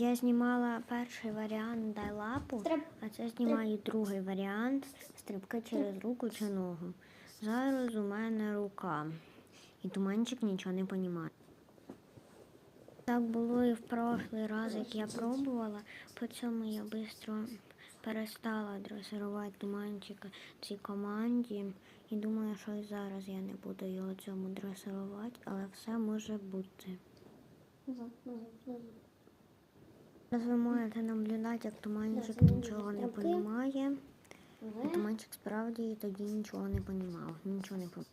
Я знімала перший варіант дай лапу, а це знімаю другий варіант стрибки через руку чи ногу. Зараз у мене рука. І туманчик нічого не понімає. Так було і в прошлий раз, як я пробувала, по цьому я швидко перестала дресирувати туманчика цій команді. І думаю, що і зараз я не буду його цьому дресирувати, але все може бути. Зараз ви можете наблюдати, як туманчик нічого не Назад. туманчик справді тоді нічого не понімав. Нічого не понімав.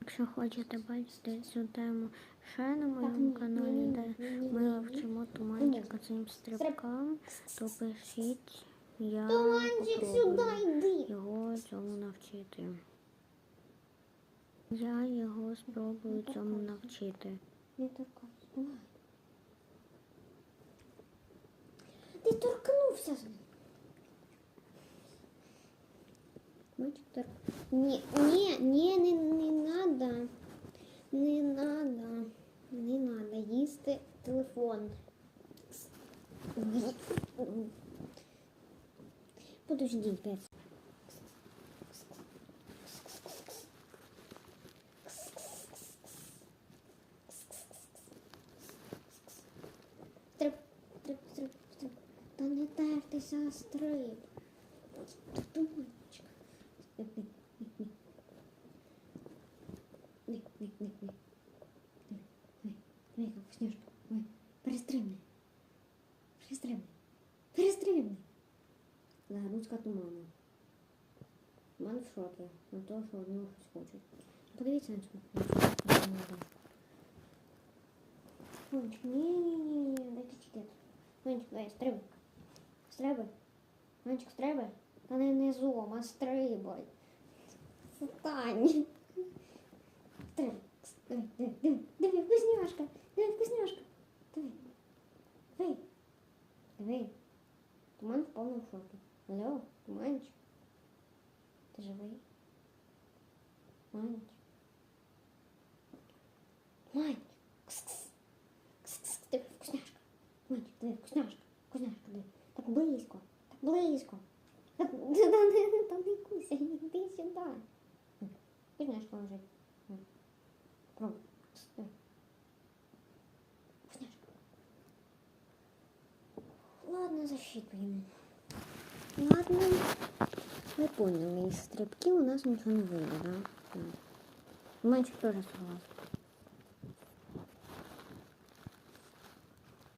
Якщо хочете бачити цю тему ще на моєму каналі, де ми вчимо туманчика цим стрибкам, то пишіть, я попробую його цьому навчити. Я його спробую цьому навчити. Не торкнувся. Мальчик торк. Ні, ні, ні, не, не надо. Не надо. Не надо їсти телефон. Подожди, пес. Стриб, не тертися, стриб. Туманчик. Ні, ні, ні, ні, ні. Ні, ні, ні, як Снежка. Ой, перестрибни. Перестрибни. Перестрибни. Загрузка туману. Туман в шокі. На те, що од нього щось хочуть. Подивіться на цю. Мончик, ні-ні-ні, дайте чекет. Мончик, давай, стрибай. стрибай. Мальчик, стрибай. Та не низом, а стрибай. Встань. Стрибай. Давай, вкусняшка. Давай, вкусняшка. Давай. Давай. Давай. Туман в полном шоке. Алло, туманчик. Ты живой? Туманчик. близько. Так близько. Так, та, та, не- та не куся, іди сюди. М, Вкусняшка лежить. М. Пробуй. Кс, диви. Вкусняшка. Ладно, засчитываем. Ладно. Ви поняли, із стрибків у нас нічого не вийде, да? Так. Мальчик теж согласен.